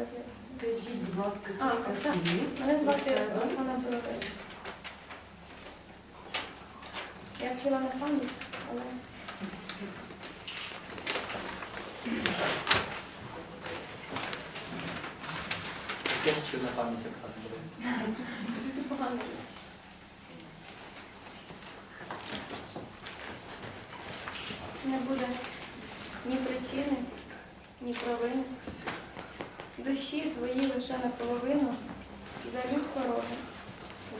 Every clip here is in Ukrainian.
зараз я. Скажіть, будь ласка, А, кілька Оксана. слів. Мене звати. Оксана Білокач. Я вчила на пам'ять, але Я вчив на пам'ять Оксани Борисівни. це погано. Не буде ні причини, ні провини. Душі твої лише наполовину, залюб пороги,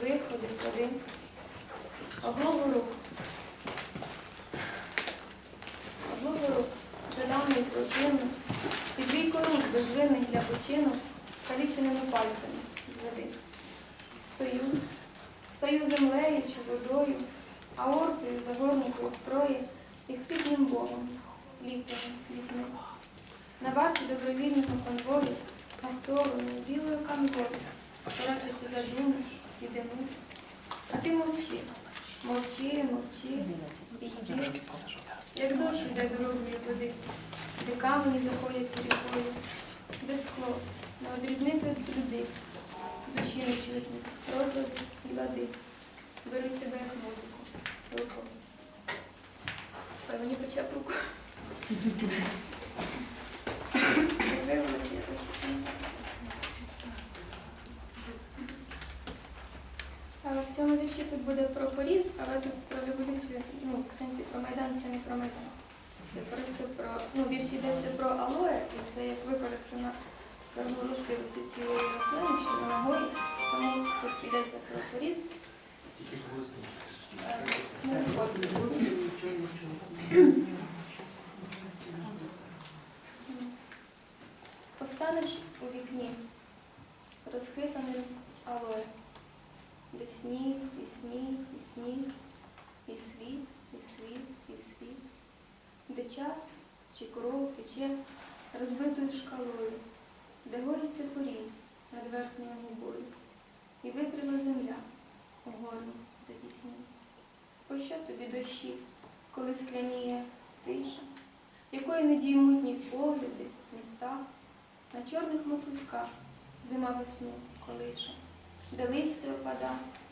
виходи, ходи, оглову рук. Оглову рук, жаданий злочину, під двійко рук безвинних для почину, скаліченими пальцями. Зведи. Стою, стою землею чи водою, аортою загорнутою втроє, На варті добровільного конвою, актованою білою канвою, Корочиться задумаєш, ідемо. А ти мовчи, мовчи, мовчи, і йди. Як дощ іде дорогою води, де камені заходяться рікою, де скло, не одрізнити від слюди, душі не чутні, розлади і лади, беруть тебе як музику, руку. Ой, мені причеп руку. Не виявилося, я так. Але в цьому вірші тут буде про поріз, але тут про революцію, ну, в сенсі про Майдан, це не про Майдан. Це просто про, ну, вірші йдеться про алоє, і це як використана властивості цієї рослини, що вона нагої, тому тут йдеться про поріз. Постанеш у вікні, розхитаним алоє, сніг, і сніг, і сніг, і світ, і світ, і світ, де час чи кров тече розбитою шкалою, де гоїться поріз над верхньою губою, і випріла земля у горлі затісні. Пощо тобі дощі, коли скляніє тиша, якої не діймуть ні погляди, ні птах, на чорних мотузках зима весну колише, де листя опада,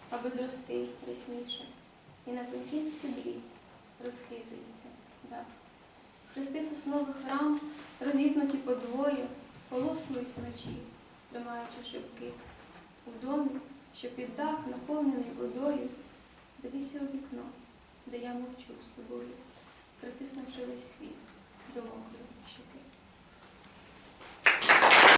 аби зрости рясніше, і на тонкім стеблі розхитується дах. Хрести соснових рам, розіпнуті подвоє, полоскують вночі, тримаючи шибки. У домі, що під дах наповнений водою, дивися у вікно, де я мовчу з тобою, притиснувши весь світ до мокрої